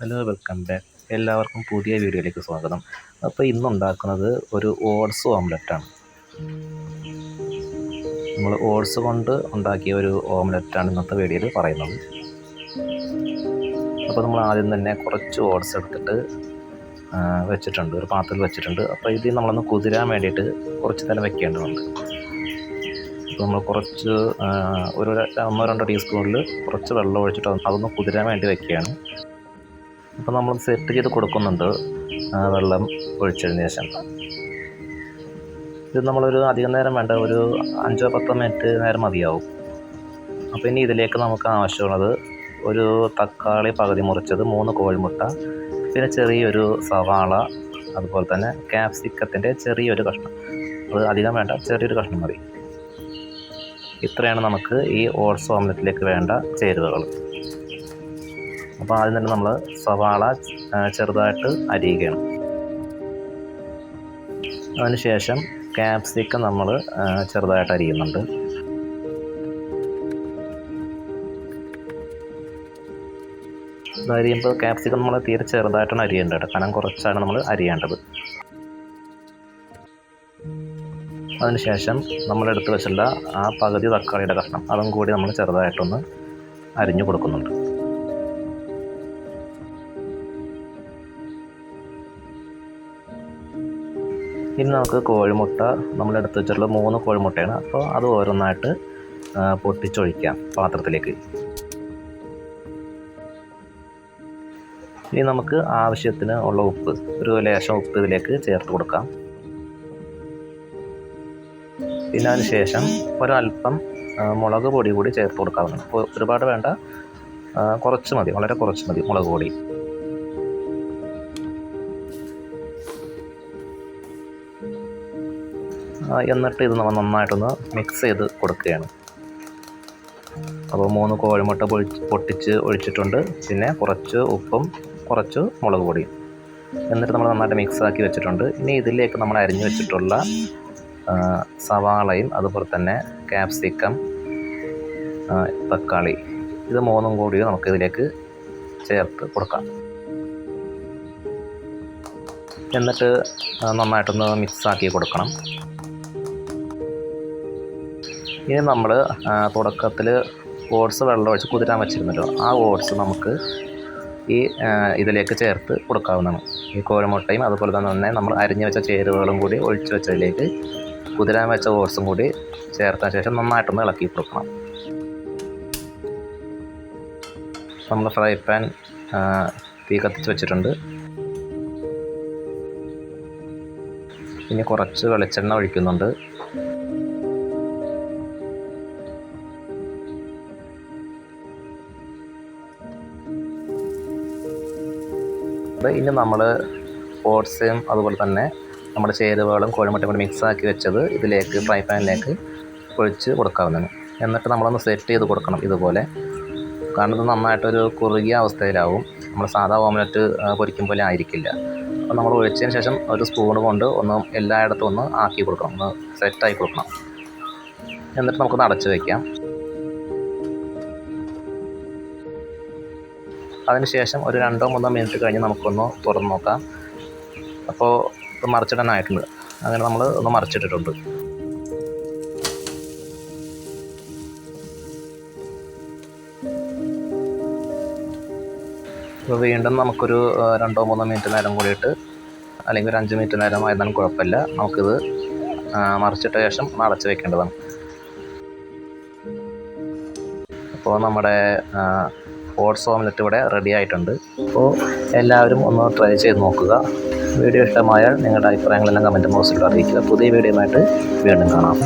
Hello welcome back. എല്ലാവർക്കും പുതിയ വീഡിയോയിലേക്ക് സ്വാഗതം. അപ്പോൾ ഇന്ന് ഉണ്ടാക്കുന്നത് ഒരു ഓട്സ് ഓംലെറ്റാണ്. നമ്മൾ ഓട്സ് കൊണ്ട് ഉണ്ടാക്കിയ ഒരു ഓംലെറ്റാണ് ഇന്നത്തെ വീഡിയോയിൽ പറയുന്നത്. അപ്പോൾ നമ്മൾ ആദ്യം തന്നെ കുറച്ച് ഓട്സ് എടുത്തിട്ട് വെച്ചിട്ടുണ്ട്. ഒരു പാത്രത്തിൽ വെച്ചിട്ടുണ്ട്. അപ്പോൾ ഇത് നമ്മളൊന്ന് കുതിരാൻ വേണ്ടിയിട്ട് കുറച്ച് നേരം വെക്കേണ്ടതുണ്ട്. അപ്പോൾ നമ്മൾ കുറച്ച് ഒരു ഒന്നോ രണ്ടോ ടീസ്പൂണിൽ കുറച്ച് വെള്ളം ഒഴിച്ചിട്ട് അതൊന്ന് കുതിരാൻ വേണ്ടി വെക്കുകയാണ്. അപ്പോൾ നമ്മൾ സെറ്റ് ചെയ്ത് കൊടുക്കുന്നുണ്ട്. വെള്ളം ഒഴിച്ചതിന് ശേഷം. ഇത് നമ്മളൊരു അധികം നേരം വേണ്ട ഒരു അഞ്ചോ പത്തോ മിനിറ്റ് നേരം മതിയാവും. അപ്പോൾ ഇനി ഇതിലേക്ക് നമുക്ക് ആവശ്യമുള്ളത് ഒരു തക്കാളി പകുതി മുറിച്ചത് മൂന്ന് കോഴിമുട്ട പിന്നെ ചെറിയൊരു സവാള അതുപോലെ തന്നെ ക്യാപ്സിക്കത്തിന്റെ ചെറിയൊരു കഷ്ണം. അത് അധികം വേണ്ട ചെറിയൊരു കഷ്ണം മതി. ഇത്രയാണ് നമുക്ക് ഈ ഓട്സ് ഓംലെറ്റിലേക്ക് വേണ്ട ചേരുവകൾ. അപ്പോൾ ആദ്യം തന്നെ നമ്മൾ സവാള ചെറുതായിട്ട് അരിയുകയാണ്. അതിനുശേഷം ക്യാപ്സിക്കം നമ്മൾ ചെറുതായിട്ട് അരിയുന്നുണ്ട്. അരിയുമ്പോൾ ക്യാപ്സിക്കം നമ്മൾ തീരെ ചെറുതായിട്ടാണ് അരിയേണ്ടത് കാരണം കുറച്ചാണ് നമ്മൾ അരിയേണ്ടത്. അതിനുശേഷം നമ്മൾ എടുത്തു വെച്ചുള്ള ആ പകുതി തക്കാളിയുടെ കഷ്ണം അതും കൂടി നമ്മൾ ചെറുതായിട്ടൊന്ന് അരിഞ്ഞു കൊടുക്കുന്നുണ്ട്. ഇനി നമുക്ക് കോഴിമുട്ട നമ്മളെടുത്ത് വെച്ചിട്ടുള്ള മൂന്ന് കോഴിമുട്ടയാണ്. അപ്പോൾ അത് ഓരോന്നായിട്ട് പൊട്ടിച്ചൊഴിക്കാം പാത്രത്തിലേക്ക്. ഇനി നമുക്ക് ആവശ്യത്തിന് ഉള്ള ഉപ്പ് ഒരു ലേശം ഉപ്പ് ഇതിലേക്ക് ചേർത്ത് കൊടുക്കാം. പിന്നെ അതിന് ശേഷം ഒരല്പം മുളക് പൊടി കൂടി ചേർത്ത് കൊടുക്കാവുന്നതാണ്. അപ്പോൾ ഒരുപാട് വേണ്ട കുറച്ച് മതി വളരെ കുറച്ച് മതി മുളക് പൊടി. എന്നിട്ട് ഇത് നമ്മൾ നന്നായിട്ടൊന്ന് മിക്സ് ചെയ്ത് കൊടുക്കുകയാണ്. അപ്പോൾ മൂന്ന് കോഴിമുട്ട പൊളിച്ച് പൊട്ടിച്ച് ഒഴിച്ചിട്ടുണ്ട്. പിന്നെ കുറച്ച് ഉപ്പും കുറച്ച് മുളക് പൊടിയും എന്നിട്ട് നമ്മൾ നന്നായിട്ട് മിക്സ് ആക്കി വെച്ചിട്ടുണ്ട്. ഇനി ഇതിലേക്ക് നമ്മൾ അരിഞ്ഞു വെച്ചിട്ടുള്ള സവാളയും അതുപോലെ തന്നെ ക്യാപ്സിക്കം തക്കാളി ഇത് മൂന്നും കൂടി നമുക്ക് ഇതിലേക്ക് ചേർത്ത് കൊടുക്കാം. എന്നിട്ട് നന്നായിട്ടൊന്ന് മിക്സ് ആക്കി കൊടുക്കണം. ഇനി നമ്മൾ തുടക്കത്തിൽ ഓട്സ് വെള്ളം ഒഴിച്ച് കുതിരാൻ വെച്ചിരുന്നല്ലോ. ആ ഓട്സ് നമുക്ക് ഈ ഇതിലേക്ക് ചേർത്ത് കൊടുക്കാവുന്നതാണ്. ഈ കോരമുട്ടയും അതുപോലെ തന്നെ നമ്മൾ അരിഞ്ഞു വെച്ച ചേരുവകളും കൂടി ഒഴിച്ചു വെച്ചതിലേക്ക് കുതിരാൻ വെച്ച ഓട്സും കൂടി ചേർത്തതിന് ശേഷം നന്നായിട്ടൊന്ന് ഇളക്കി കൊടുക്കണം. നമ്മൾ ഫ്രൈ പാൻ തീ കത്തിച്ച് വെച്ചിട്ടുണ്ട്. ഇനി കുറച്ച് വെളിച്ചെണ്ണ ഒഴിക്കുന്നുണ്ട്. അത് ഇനി നമ്മൾ ഓട്സും അതുപോലെ തന്നെ നമ്മുടെ ചേരുവകളും കോഴിമുട്ടയും കൂടി മിക്സ് ആക്കി വെച്ചത് ഇതിലേക്ക് ഫ്രൈ പാനിലേക്ക് ഒഴിച്ച് കൊടുക്കാവുന്നതാണ്. എന്നിട്ട് നമ്മളൊന്ന് സെറ്റ് ചെയ്ത് കൊടുക്കണം ഇതുപോലെ. കാരണം ഇത് നന്നായിട്ടൊരു കുറുകിയ അവസ്ഥയിലാവും. നമ്മൾ സാധാ ഓംലെറ്റ് പൊരിക്കും പോലെ ആയിരിക്കില്ല. അപ്പോൾ നമ്മൾ ഒഴിച്ചതിന് ശേഷം ഒരു സ്പൂൺ കൊണ്ട് ഒന്ന് എല്ലായിടത്തും ഒന്ന് ആക്കി കൊടുക്കണം. ഒന്ന് സെറ്റായി കൊടുക്കണം. എന്നിട്ട് നമുക്കൊന്ന് അടച്ച് വയ്ക്കാം അതിനുശേഷം ഒരു രണ്ടോ മൂന്നോ മിനിറ്റ് കഴിഞ്ഞ് നമുക്കൊന്ന് തുറന്ന് നോക്കാം. അപ്പോൾ ഇത് മറിച്ചിടാനായിട്ടുണ്ട്. അങ്ങനെ നമ്മൾ ഒന്ന് മറിച്ചിട്ടിട്ടുണ്ട്. അപ്പോൾ വീണ്ടും നമുക്കൊരു രണ്ടോ മൂന്നോ മിനിറ്റ് നേരം കൂടിയിട്ട് അല്ലെങ്കിൽ ഒരു അഞ്ച് മിനിറ്റ് നേരം ആയിരുന്നാലും കുഴപ്പമില്ല. നമുക്കിത് മറിച്ചിട്ട ശേഷം അടച്ച് വെക്കേണ്ടതാണ്. അപ്പോൾ നമ്മുടെ ഓട്സ് ഓംലെറ്റ് ഇവിടെ റെഡി ആയിട്ടുണ്ട്. അപ്പോൾ എല്ലാവരും ഒന്ന് ട്രൈ ചെയ്ത് നോക്കുക. വീഡിയോ ഇഷ്ടമായാൽ നിങ്ങളുടെ അഭിപ്രായങ്ങളെല്ലാം കമന്റ് ബോക്സിൽ അറിയിക്കുക. പുതിയ വീഡിയോയുമായിട്ട് വീണ്ടും കാണാം.